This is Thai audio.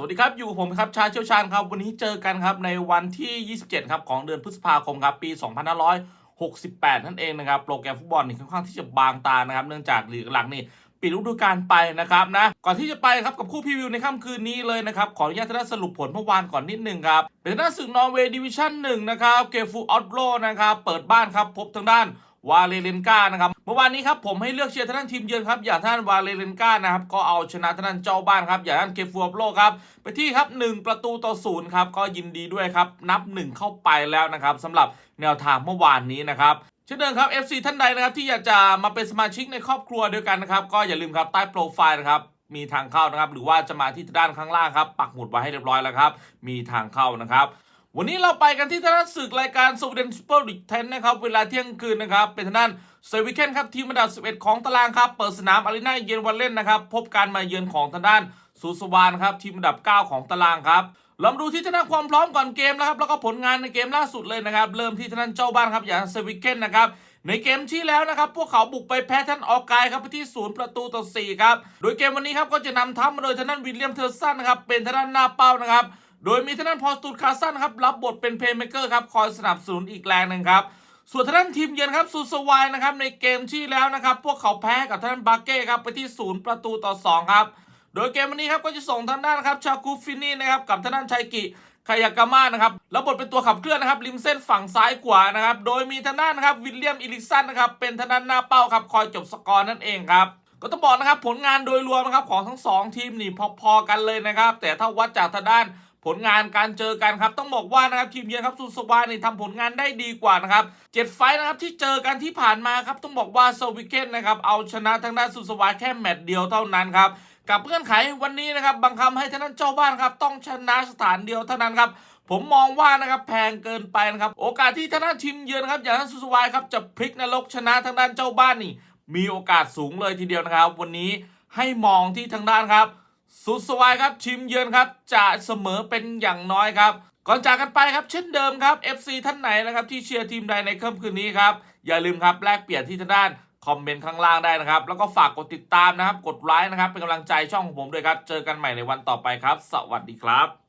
สวัสดีครับ อยู่กับผมครับชาเชี่ยวชาญครับ วันนี้เจอกันครับในวันที่ 27 ครับ ของเดือนพฤษภาคมครับ ปี 2568 นั่นเองนะครับ โปรแกรมฟุตบอลนี่ค่อนข้างที่จะบางตานะครับ เนื่องจากหลีกหลักนี่ปิดฤดูกาลไปนะครับนะ ก่อนที่จะไปครับกับคู่พรีวิวในค่ำคืนนี้เลยนะครับ ขออนุญาตท่านสรุปผลเมื่อวานก่อนนิดนึงครับเป็นทางด้านศึกนอร์เวย์ดิวิชั่นหนึ่งนะครับเกฟูออตโรนะครับเปิดบ้านครับพบทางด้าน วาเลเลนกานะครับเมื่อวานนี้ครับผมให้เลือกเชียร์ท่านทีมเยือนครับอย่างท่านวาเลเลนกานะครับก็เอาชนะท่านเจ้าบ้านครับอย่างท่านเคฟัวโปโลครับไปที่ครับ 1 ประตูต่อศูนย์ครับก็ยินดีด้วยครับ นับ 1 เข้าไปแล้วนะครับสำหรับแนวทางเมื่อวานนี้นะครับเช่นเดิมครับ FC ท่านใดนะครับที่อยากจะมาเป็นสมาชิกในครอบครัวเดียวกันนะครับก็อย่าลืมครับใต้โปรไฟล์นะครับมีทางเข้านะครับ หรือว่าจะมาที่ด้านข้างล่างครับ ปักหมุดไว้ให้เรียบร้อยแล้วครับ มีทางเข้านะครับ วันนี้เราไปกันที่ทางด้านศึกรายการสวีเดนซูเปอร์ลีก10นะครับ เวลาเที่ยงคืนนะครับ เป็นทางด้านเซวิเคนครับ ทีมอันดับ 11 ของตารางครับ เปิดสนามอารีนาเย็นวันเล่นนะครับ พบการมาเยือนของทางด้านซูสวานครับ ทีมอันดับ 9 ของตารางครับเรามาดูที่ทางด้านความพร้อมก่อนเกมนะครับ แล้วก็ผลงานในเกมล่าสุดเลยนะครับ เริ่มที่ทางด้านเจ้าบ้านครับ อย่างเซวิเคนนะครับในเกมที่แล้วนะครับ พวกเขาบุกไปแพ้ท่านออกกายครับไปที่ศูนย์ประตูต่อ4ครับ โดยเกมวันนี้ครับก็จะนำทัพมาโดยทางด้านวิลเลียมเทอร์สันนะครับ เป็นทางด้านหน้าเป้านะครับ โดยมีทางด้านพอสตูดคาร์สันครับรับบทเป็นเพลย์เมเกอร์ครับคอยสนับสนุนอีกแรงหนึ่งครับส่วนทางด้านทีมเยือนครับซูสวายนะครับในเกมที่แล้วนะครับ พวกเขาแพ้กับทางด้านบาเก้ครับไปที่ศูนย์ประตูต่อ2ครับโดยเกมวันนี้ครับก็จะส่งทางด้านครับชาคูฟินี่นะครับกับทางด้านชัยกิคายากาม่านะครับแล้วบทเป็นตัวขับเคลื่อนนะครับริมเส้นฝั่งซ้ายขวานะครับโดยมีทางด้านนะครับวิลเลียมอิลิกสันนะครับเป็นทางด้านหน้าเป้าครับคอยจบสกอร์นั่นเองครับก็ต้องบอกนะครับผลงานโดยรวมนะครับของทั้งสองทีมนี่พอๆกันเลยนะครับแต่ถ้าวัดจากทางด้าน ผลงานการเจอกันครับต้องบอกว่านะครับทีมเยือนครับซูสวานี่ทำผลงานได้ดีกว่านะครับเจ็ดไฟนะครับที่เจอกันที่ผ่านมาครับต้องบอกว่าโซวิเคนนะครับเอาชนะทางด้านซูสวาแค่แมตช์เดียวเท่านั้นครับกับเงื่อนไขวันนี้นะครับบังคับให้ทางด้านเจ้าบ้านครับต้องชนะสถานเดียวเท่านั้นครับผมมองว่านะครับแพงเกินไปนะครับโอกาสที่ทางด้านทีมเยือนครับอย่างทางซูสวาครับจะพลิกนรกชนะทางด้านเจ้าบ้านนี่มีโอกาสสูงเลยทีเดียวนะครับ วันนี้ให้มองที่ทางด้านครับ สุดสวายครับทีมเยือนครับจะเสมอเป็นอย่างน้อยครับ ก่อนจากกันไปครับ เช่นเดิมครับ FC ท่านไหนนะครับที่เชียร์ทีมใดในค่ำคืนนี้ครับ อย่าลืมครับแลกเปลี่ยนที่ทางด้านคอมเมนต์ข้างล่างได้นะครับ แล้วก็ฝากกดติดตามนะครับ กดไลค์นะครับ เป็นกำลังใจช่องของผมด้วยครับ เจอกันใหม่ในวันต่อไปครับ สวัสดีครับ